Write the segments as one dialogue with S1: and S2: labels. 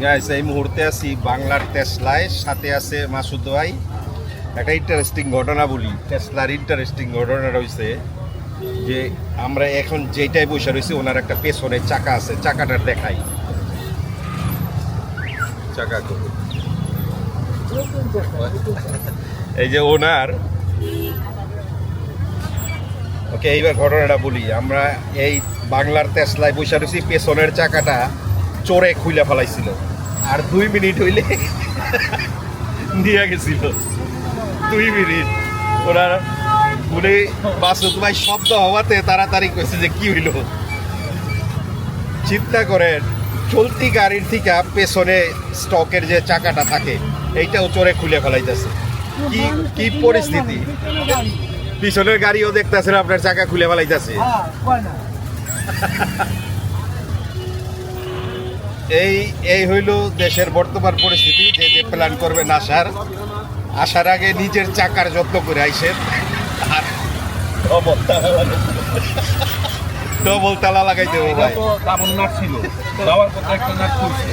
S1: Guys এই মুহূর্তে আছি বাংলার টেসলায়। সাথে আছে মাসুদ ভাই। একটা ইন্টারেস্টিং ঘটনা বলি। টেসলার ইন্টারেস্টিং ঘটনা রয়েছে যে আমরা এখন যেটাই বসে রয়েছি, ওনার একটা পেছনে চাকা আছে। চাকাটা দেখাই। চাকা? এই যে ওনার। ওকে, এইবার ঘটনাটা বলি। আমরা এই বাংলার তেসলায় বসে রয়েছি, পেছনের চাকাটা। চোরে খুলে ফেলাইছিল। আর দুই মিনিট হইলে নিয়ে গেছিল। দুই মিনিট। ওনার উনি বাসুদ ভাই শব্দ হওয়াতে তাড়াতাড়ি কইছে যে কি হইল। চিন্তা করেন চলতি গাড়ির থেকে পেছনে স্টকের যে চাকাটা থাকে এইটাও চোরে খুলে ফেলাইতেছে। কি কি পরিস্থিতি? পিছনের গাড়িও দেখতেছেন আপনার চাকা খুলে ফেলাইতেছে। এই এই হইল দেশের বর্তমান পরিস্থিতি যে যে প্ল্যান করবেন আসার আসার আগে নিজের চাকার যত্ন করে আইসেন। আর ডবল তালা লাগাই- দেবো। ভাই।
S2: ডাবল নাট ছিল। যাওয়ার পথে একটা নাট খুলছে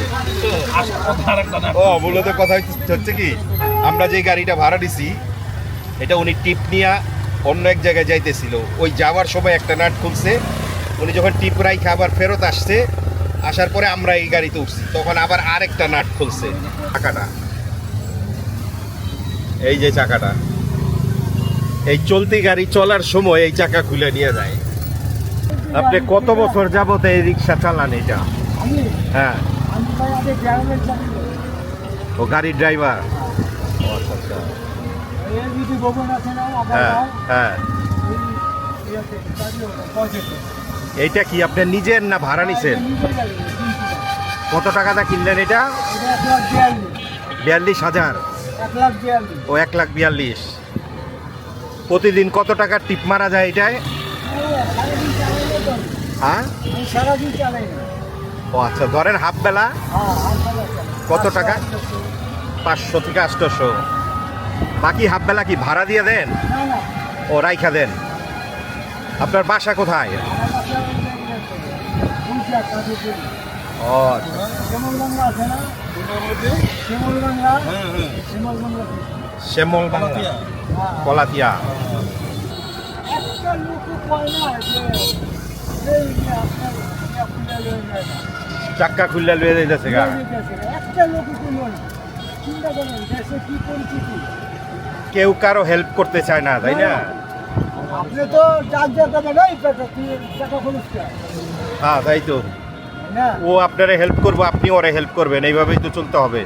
S2: আসার পথে আর নাট
S1: ও মূলত কথা হচ্ছে- হচ্ছে কি আমরা যে গাড়িটা ভাড়া দিছি এটা উনি টিপ নিয়ে অন্য এক জায়গায় যাইতেছিল। ওই যাওয়ার সময় একটা নাট খুলছে। উনি যখন টিপ রাইখে আবার ফেরত আসছে আসার পরে আমরা এই গাড়িতে উঠছি। তখন আবার আরেকটা নাট খুলছে। চাকাটা। এই যে চাকাটা। এই চলতি গাড়ি চলার সময় এই চাকা খুলে নিয়ে যায়। আপনি কত বছর যাবত এই রিক্সা চালান এটা? হ্যাঁ। ও গাড়ির ড্রাইভার? হ্যাঁ হ্যাঁ। এইটা কি আপনি নিজের না ভাড়া নিছেন। কত টাকাটা কিনলেন এটা?
S3: বিয়াল্লিশ
S1: হাজার। ও এক লাখ বিয়াল্লিশ। প্রতিদিন কত টাকা টিপ মারা যায় এটায়? হ্যাঁ? ও আচ্ছা ধরেন হাফ বেলা। কত টাকা?
S3: পাঁচশো,
S1: থেকে আটশোশো বাকি হাফ বেলা কি ভাড়া দিয়ে দেন? ও রাইখা দেন। আপনার বাসা কোথায়? আচ্ছা
S3: শ্যামল
S2: কলাতিয়া।
S1: চাক্কা খুললে লুয়ে গা
S3: লয়ে গেছে। একটা লোকও চিন্তা করেন দেশে কি পরিস্থিতি
S1: কেউ কারও হেল্প করতে চায় না তাই না
S3: আপনি তো।
S1: হ্যাঁ তাই তো। ও আপনারে হেল্প করব আপনি ওরে হেল্প করবেন এইভাবেই তো চলতে হবে।